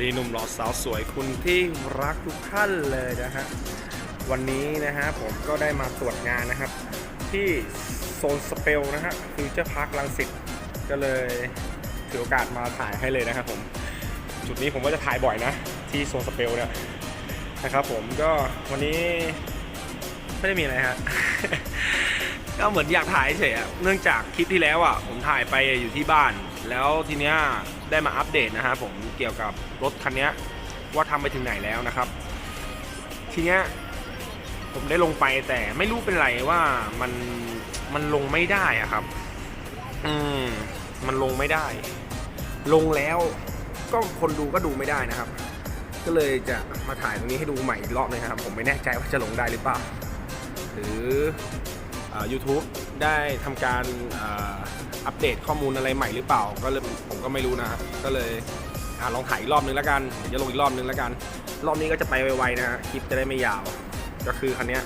ดีหนุ่มหล่อสาวสวยคุณที่รักทุกท่านเลยนะฮะวันนี้นะฮะผมก็ได้มาตรวจงานนะครับ ที่โซนสเปลนะฮะฟิวเจอร์พาร์คลังสิตก็เลยถือโอกาสมาถ่ายให้เลยนะครับผมจุดนี้ผมก็จะถ่ายบ่อยนะ ที่โซนสเปลเนี่ยนะครับผมก็วันนี้ไม่ได้มีอะไรฮะก็เหมือนอยากถ่ายเฉยอะเนื่องจากคลิปที่แล้วอะผมถ่ายไปอยู่ที่บ้าน แล้วทีเนี้ยได้มาอัปเดตนะฮะผมเกี่ยวกับรถคันนี้ว่าทำไปถึงไหนแล้วนะครับ ทีเนี้ยผมได้ลงไปแต่ไม่รู้เป็นไรว่ามันมันลงไม่ได้อะครับ อืมมันลงไม่ได้ ลงแล้วก็คนดูก็ดูไม่ได้นะครับ ก็เลยจะมาถ่ายตรงนี้ให้ดูใหม่อีกรอบนึงครับ ผมไม่แน่ใจว่าจะลงได้หรือเปล่า หรืออ่า YouTube ได้ทำการ อัปเดตข้อมูลอะไรใหม่หรือเปล่า ก็เลยผมก็ไม่รู้นะก็เลยอลองถ่ายอีกรอบนึงแล้วกันจะลงอีกรอบนึงแล้วกัน รอบนี้ก็จะไปไวๆนะฮะคลิปจะได้ไม่ยาว ก็คือคันเนี้ย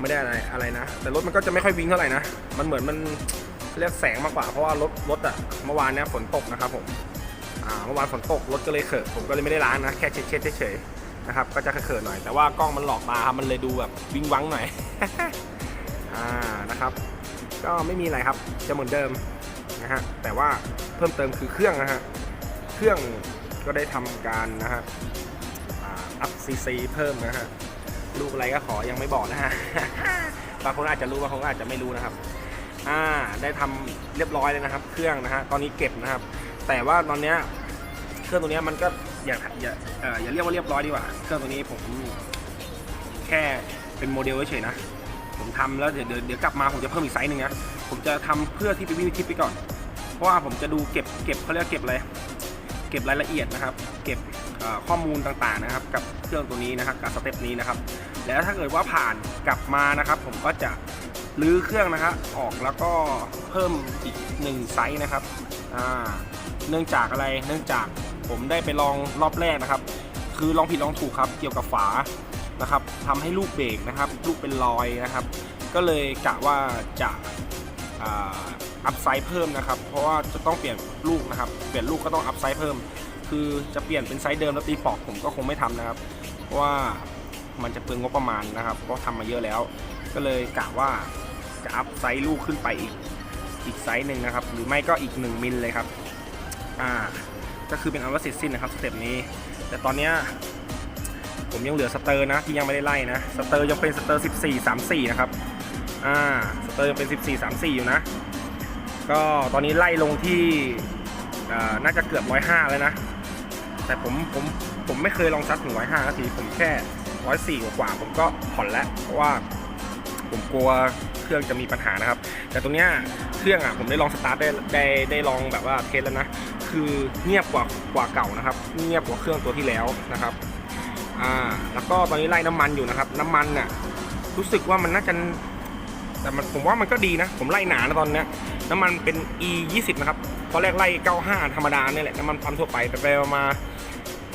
ไม่ได้อะไรอะไรนะ แต่รถมันก็จะไม่ค่อยวิ่งเท่าไหร่นะ มันเหมือนมันเรียกแสงมากกว่า เพราะว่ารถรถอะเมื่อวานเนี้ยฝนตกนะครับผม อ่า เมื่อวานฝนตกรถก็เลยเขอะผมก็เลยไม่ได้ล้างนะ แค่เช็ดๆเฉยๆนะครับ ก็จะเขอะๆหน่อย แต่ว่ากล้องมันหลอกตาครับมันเลยดูแบบวิ่งวังหน่อย อ่า นะครับ ก็ไม่มีอะไรครับ จะเหมือนเดิมนะฮะ แต่ว่าเพิ่มเติมคือเครื่องนะฮะ เครื่องก็ได้ทำการนะฮะอัพซีซีเพิ่มนะฮะ ลูกอะไรก็ขอยังไม่บอกนะฮะ บางคนอาจจะรู้บางคนอาจจะไม่รู้นะครับ อ่า ได้ทำเรียบร้อยเลยนะครับ เครื่องนะฮะ ตอนนี้เก็บนะครับ แต่ว่าตอนเนี้ยเครื่องตัวเนี้ยมันก็อย่าอย่าเอออย่าเรียกว่าเรียบร้อยดีกว่า เครื่องตัวนี้ผมแค่เป็นโมเดลเฉยๆนะ ผมทำแล้วเดี๋ยวเดี๋ยวกลับมาผมจะเพิ่มอีกไซส์หนึ่งนะผมจะทำเพื่อที่ไปวิ่งทริปไปก่อน เพราะว่าผมจะดูเก็บเก็บเขาเรียกเก็บอะไรเก็บรายละเอียดนะครับ เก็บข้อมูลต่างๆนะครับ กับเครื่องตัวนี้นะครับกับสเต็ปนี้นะครับ แล้วถ้าเกิดว่าผ่านกลับมานะครับ ผมก็จะรื้อเครื่องนะครับออกแล้วก็เพิ่มอีกหนึ่งไซส์นะครับเนื่องจากอะไรเนื่องจากผมได้ไปลองรอบแรกนะครับ คือลองผิดลองถูกครับ เกี่ยวกับฝา นะครับทำให้ลูกเบรกนะครับ ลูกเป็นรอยนะครับ ก็เลยกะว่าจะอัพไซด์เพิ่มนะครับ เพราะว่าจะต้องเปลี่ยนลูกนะครับ เปลี่ยนลูกก็ต้องอัพไซด์เพิ่ม คือจะเปลี่ยนเป็นไซส์เดิมแล้วตีปอกผมก็คงไม่ทำนะครับ เพราะว่ามันจะเปลืองงบประมาณนะครับ เพราะทำมาเยอะแล้ว ก็เลยกะว่าจะอัพไซส์ลูกขึ้นไปอีกอีกไซส์หนึ่งนะครับ หรือไม่ก็อีก 1มิลเลยครับ อ่า ก็คือเป็นอันว่าเสร็จสิ้นนะครับสเต็ปนี้ แต่ตอนเนี้ย ผมยังเหลือสเตอร์นะที่ยังไม่ได้ไล่นะสเตอร์ยังเป็นสเตอร์ 14 34 นะครับอ่าสเตอร์ยังเป็น 14 34 อยู่นะ ก็ตอนนี้ไล่ลงที่อ่าน่าจะเกือบ 105 แล้วนะ แต่ผมผมผมไม่เคยลองซัดถึง 105นาทีผมแค่ 104 กว่า ผมก็ผ่อนแล้ว เพราะว่าผมกลัวเครื่องจะมีปัญหานะครับ แต่ตรงเนี้ยเครื่องอะผมได้ลองสตาร์ทได้ได้ได้ลองแบบว่าเทสแล้วนะ คือเงียบกว่ากว่าเก่านะครับ เงียบกว่าเครื่องตัวที่แล้วนะครับ อ่า แล้วก็ตอนนี้ไล่น้ำมันอยู่นะครับ น้ำมันน่ะ รู้สึกว่ามันน่าจะแต่มันผมว่ามันก็ดีนะ ผมไล่หนานะตอนเนี้ยน้ำมันเป็น e 2 0นะครับตอนแรกไล่ 95 ธรรมดาเนี่ยแหละน้ำมันปั๊มทั่วไปแต่ไปมา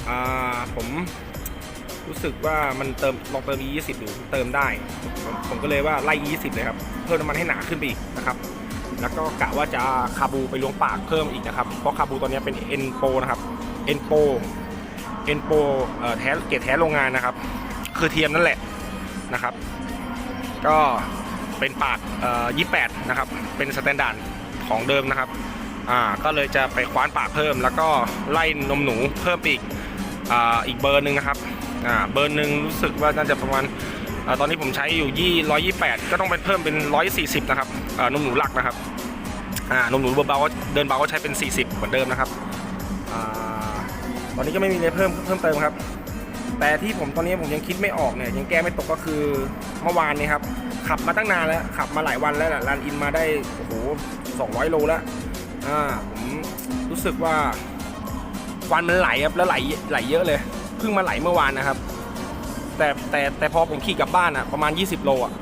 อ่าผมรู้สึกว่ามันเติมลองเติม e 2 0ดูเติมได้ ผมผมก็เลยว่าไล่ e 2 0เลยครับเพิ่มน้ำมันให้หนาขึ้นไปอีกนะครับ แล้วก็กะว่าจะคาบูไปล้วงปากเพิ่มอีกนะครับเพราะคาบูตอนนี้เป็น n p o นะครับ n p o เอ็นโปเอ่อแท้เกรดแท้โรงงานนะครับ คือเทียมนั่นแหละนะครับ ก็เป็นปากเอ่อ28นะครับ เป็นสแตนดาร์ดของเดิมนะครับอ่าก็เลยจะไปคว้านปากเพิ่ม แล้วก็ไล่นมหนูเพิ่มอีกอ่าอีกเบอร์หนึ่งนะครับอ่าเบอร์หนึ่งรู้สึกว่าน่าจะประมาณตอนนี้ผมใช้อยู่ยี่128ก็ต้องเป็นเพิ่มเป็น140นะครับอ่านมหนูหลักนะครับอ่านมหนูเบาๆเดินเบาก็ใช้เป็น40เหมือนเดิมนะครับอ่า ตอนนี้ก็ไม่มีอะไรเพิ่มเพิ่มเติมครับ แต่ที่ผมตอนนี้ผมยังคิดไม่ออกเนี่ยยังแก้ไม่ตกก็คือเมื่อวานนี้ครับขับมาตั้งนานแล้วขับมาหลายวันแล้วแหละรันอินมาได้โอ้โห200โลแล้วอ่าผมรู้สึกว่าควันมันไหลครับแล้วไหลไหลเยอะเลยเพิ่งมาไหลเมื่อวานนะครับ แต่แต่แต่พอผมขี่กลับบ้านอะประมาณ 20 โลอะ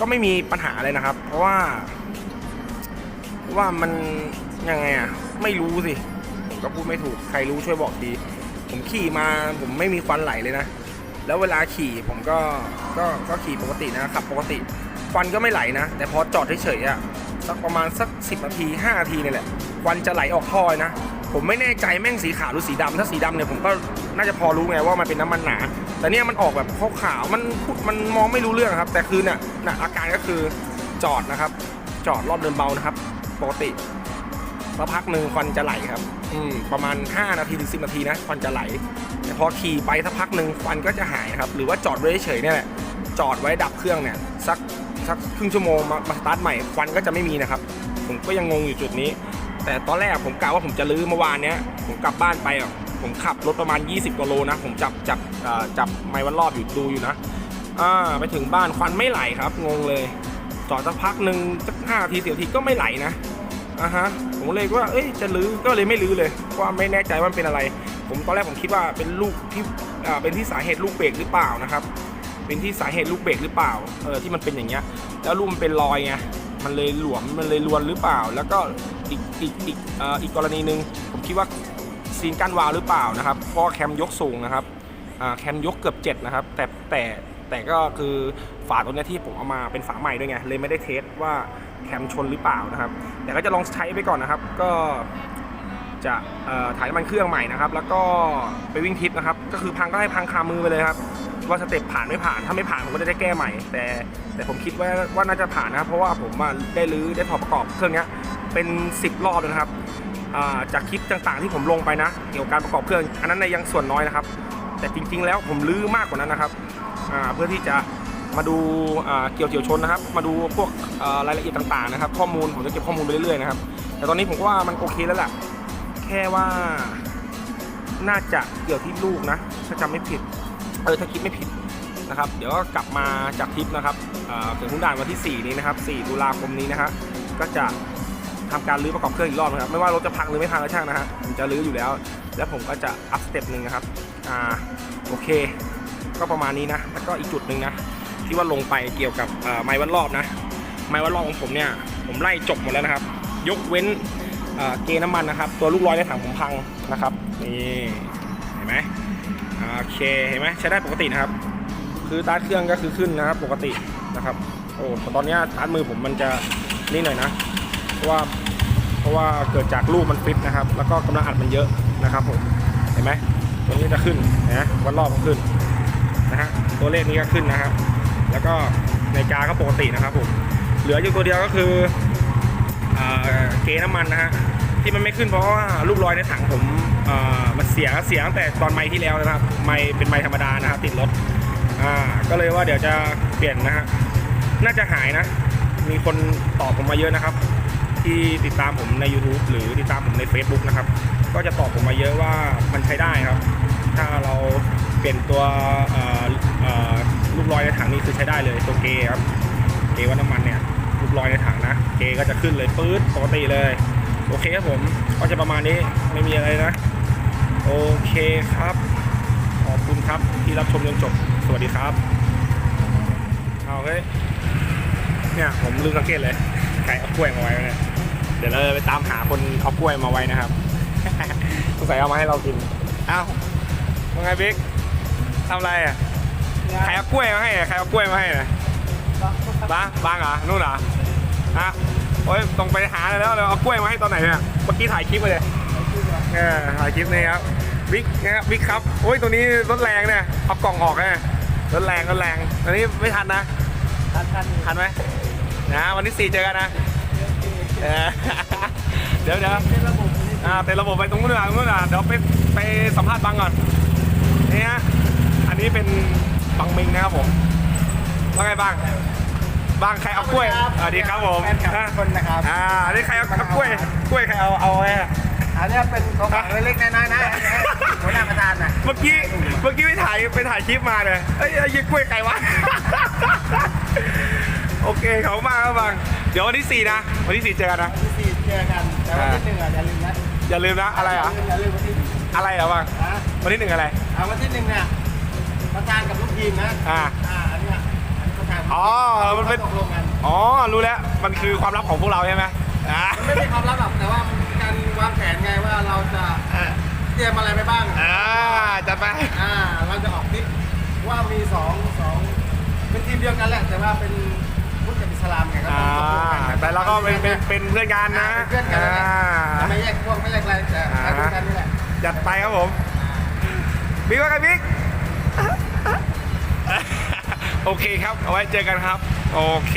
ก็ไม่มีปัญหาเลยนะครับ เพราะว่าว่ามันยังไงอะไม่รู้สิ ผมก็พูดไม่ถูกใครรู้ช่วยบอกทีผมขี่มาผมไม่มีควันไหลเลยนะ แล้วเวลาขี่ผมก็ก็ก็ขี่ปกตินะขับปกติควันก็ไม่ไหลนะ แต่พอจอดเฉยๆอะสักประมาณสัก 10นาที5นาทีนี่แหละควันจะไหลออกท่อยนะ ผมไม่แน่ใจแม่งสีขาวหรือสีดำถ้าสีดำเนี่ยผมก็น่าจะพอรู้ไงว่ามันเป็นน้ำมันหนา แต่เนี่ยมันออกแบบขาวๆมันพูดมันมองไม่รู้เรื่องครับ แต่คือเนี่ยน่ะอาการก็คือจอดนะครับ จอดรอบเดินเบานะครับ ปกติสักพักหนึ่งควันจะไหลครับ ประมาณ 5 นาทีถึง10 นาทีนะควันจะไหล แต่พอขี่ไปสักพักหนึ่งควันก็จะหายครับ หรือว่าจอดไว้เฉยๆเนี่ยแหละจอดไว้ดับเครื่องเนี่ยสักสักครึ่งชั่วโมงมามาสตาร์ทใหม่ควันก็จะไม่มีนะครับ ผมก็ยังงงอยู่จุดนี้ แต่ตอนแรกผมกะว่าผมจะลื้อเมื่อวานเนี้ยผมกลับบ้านไปอะผมขับรถประมาณ 20กิโลนะ ผมจับจับจับไมค์วันรอบอยู่ดูอยู่นะอ่าไปถึงบ้านควันไม่ไหลครับ งงเลย จอดสักพักหนึ่งสักห้าทีสิบนาทีก็ไม่ไหลนะ อ่าฮะผมเลยว่าเอ้ยจะลื้อก็เลยไม่ลื้อเลยว่าไม่แน่ใจว่าเป็นอะไร ผมตอนแรกผมคิดว่าเป็นลูกที่อ่าเป็นที่สาเหตุลูกเบรกหรือเปล่านะครับ เป็นที่สาเหตุลูกเบรกหรือเปล่าเออที่มันเป็นอย่างเงี้ย แล้วลูกมันเป็นรอยไงมันเลยหลวมมันเลยรวนหรือเปล่า แล้วก็อีกอีกอีกอ่ออีกกรณีหนึ่งผมคิดว่าซีนกั้นวาล์วหรือเปล่านะครับเพราะแคมยกสูงนะครับอ่าแคมยกเกือบ7นะครับแต่แต่ แต่ก็คือฝาตัวนี้ที่ผมเอามาเป็นฝาใหม่ด้วยไง เลยไม่ได้เทสว่าแคมชนหรือเปล่านะครับ แต่ก็จะลองใช้ไปก่อนนะครับ ก็จะถ่ายน้ำมันเครื่องใหม่นะครับ แล้วก็ไปวิ่งทิปนะครับ ก็คือพังก็ให้พังคามือไปเลยครับ ว่าสเต็ปผ่านไม่ผ่าน ถ้าไม่ผ่านผมก็จะได้แก้ใหม่ แต่แต่ผมคิดว่าว่าน่าจะผ่านนะครับ เพราะว่าผมได้รื้อได้ถอดประกอบเครื่องนี้เป็น 10 รอบเลยนะครับจากคลิปต่างๆที่ผมลงไปนะ เกี่ยวกับการประกอบเครื่อง อันนั้นในยังส่วนน้อยนะครับ แต่จริง ๆ แล้วผมรื้อมากกว่านั้นนะครับเพื่อที่จะมาดูเกี่ยวเกี่ยวชนนะครับ มาดูพวกรายละเอียดต่างๆนะครับ ข้อมูลผมจะเก็บข้อมูลไปเรื่อยๆนะครับ แต่ตอนนี้ผมว่ามันโอเคแล้วแหละแค่ว่าน่าจะเกี่ยวที่ลูกนะถ้าจำไม่ผิดเออถ้าคิดไม่ผิดนะครับ เดี๋ยวก็กลับมาจากทริปนะครับเอ่อถึงทุ่งด่านวันที่ 4 นี้นะครับ 4 ตุลาคมนี้นะฮะก็จะทำการรื้อประกอบเครื่องอีกรอบนะครับ ไม่ว่ารถจะพังหรือไม่พังก็ช่างนะฮะผมจะรื้ออยู่แล้ว แล้วผมก็จะอัพสเต็ปหนึ่งนะครับ อ่าโอเค ก็ประมาณนี้นะ แล้วก็อีกจุดหนึ่งนะ ที่ว่าลงไปเกี่ยวกับไม้วัดรอบนะ ไม้วัดรอบของผมเนี่ย ผมไล่จบหมดแล้วนะครับ ยกเว้นเกน้ำมันนะครับ ตัวลูกร้อยในถังผมพังนะครับ นี่เห็นไหมโอเค เห็นไหมใช้ได้ปกตินะครับ คือตาร์ทเครื่องก็คือขึ้นนะครับ ปกตินะครับ โอ้แต่ตอนนี้ตาร์ทมือผมมันจะนี่หน่อยนะ เพราะว่า เพราะว่าเกิดจากลูกมันฟิตนะครับ แล้วก็กำลังอัดมันเยอะนะครับผม เห็นไหม ตัวนี้จะขึ้นนะวัดรอบมันขึ้นนะฮะตัวเลขนี้ก็ขึ้นนะครับ แล้วก็ในกาก็ปกตินะครับผมเหลืออยู่ตัวเดียวก็คือเกน้ำมันนะฮะที่มันไม่ขึ้นเพราะว่าลูกรอยในถังผมมันเสียเสียตั้งแต่ตอนไม้ที่แล้วนะครับ ไม้เป็นไม้ธรรมดานะครับติดรถอ่าก็เลยว่าเดี๋ยวจะเปลี่ยนนะฮะน่าจะหายนะ มีคนตอบผมมาเยอะนะครับ ที่ติดตามผมใน YouTube หรือติดตามผมใน Facebook นะครับ ก็จะตอบผมมาเยอะว่ามันใช้ได้ครับ ถ้าเราเปลี่ยนตัวลูกรอยในถังนี้คือใช้ได้เลยตัวเกครับเกว่าน้ำมันเนี่ยลูกลอยในถังนะเกก็จะขึ้นเลยปื๊ดปกติเลย โอเคครับผมก็จะประมาณนี้ไม่มีอะไรนะ โอเคครับ ขอบคุณครับที่รับชมจนจบสวัสดีครับเอาเฮ้ยเนี่ยผมลืมสังเกตเลยใครเอากล้วยมาไว้เนี่ยเดี๋ยวเราจะไปตามหาคนเอากล้วยมาไว้นะครับสงสัยเอามาให้เรากินอ้าว ว่าไงบิ๊กทำอะไรอะใครเอากล้วยมาให้อะใครเอากล้วยมาให้อะบ้างบ้างเหรอนู่นเหรอฮะโอ้ยต้องไปหาเลยแล้วเราเอากล้วยมาให้ตอนไหนเนี่ยเมื่อกี้ถ่ายคลิปมาเลยเออถ่ายคลิปนี่ครับบิ๊กนะครับบิ๊กครับโอ้ยตัวนี้รถแรงเนี่ยเอากล่องออกเนี่ยรถแรงรถแรงตอนนี้ไม่ทันนะทันทันทันไหมนะวันที่สี่เจอกันนะเออเดี๋ยวเดี๋ยวเป็นระบบนี้อ่าเป็นระบบไปตรงนู้นนะตรงนู้นนะเดี๋ยวไปไปสัมภาษณ์บังก่อน นี่ฮะอันนี้เป็นบังมิงนะครับผมว่าไงบ้างบางใครเอากล้วยสวัสดีครับผมแฟนคลับทุกคนนะครับอ่าอันนี้ใครเอาเอากล้วยกล้วยใครเอาเอาไว้อะอันนี้เป็นของฝากเล็กๆน้อยๆนะหัวหน้าประธานนะเมื่อกี้เมื่อกี้ไปถ่ายไปถ่ายคลิปมาเลยเอ้ยไอ้ยี่กล้วยใครวะโอเคเขามากครับบางเดี๋ยววันที่สี่นะวันที่สี่เจอกันนะวันที่สี่เจอกันแต่วันที่หนึ่งอะอย่าลืมนะอย่าลืมนะอะไรอะอย่าลืมวันที่หนึ่ง อะไรเหรอวังนะวันที่หนึ่งอะไรเาวันที่หนึ่งเนี่ยประธานกับลูกทีมนะอ่าอันนี้อะอ๋อมันเป็น ตกลงกันอ๋อ รู้แล้ว มันคือความลับของพวกเราใช่ไหมอ่า มันไม่มีความลับหรอกแต่ว่าการวางแผนไงว่าเราจะเตรียมอะไรไปบ้าง อ่าจะไป อ่าเราจะออกทริปว่ามีสองสองเป็นทีมเดียวกันแหละ แต่ว่าเป็นพุทธกับอิสลามไงก็อ่า ต้องแต่เราก็เป็นเป็นเพื่อนกันนะเพื่อนกันแหละไม่แยกพวกไม่แยกอะไรแต่อ่า การดูกันนี่แหละ จัดไปครับผมบิ๊กว่าไงบิ๊กโอเคครับ เอาไว้เจอกันครับ โอเค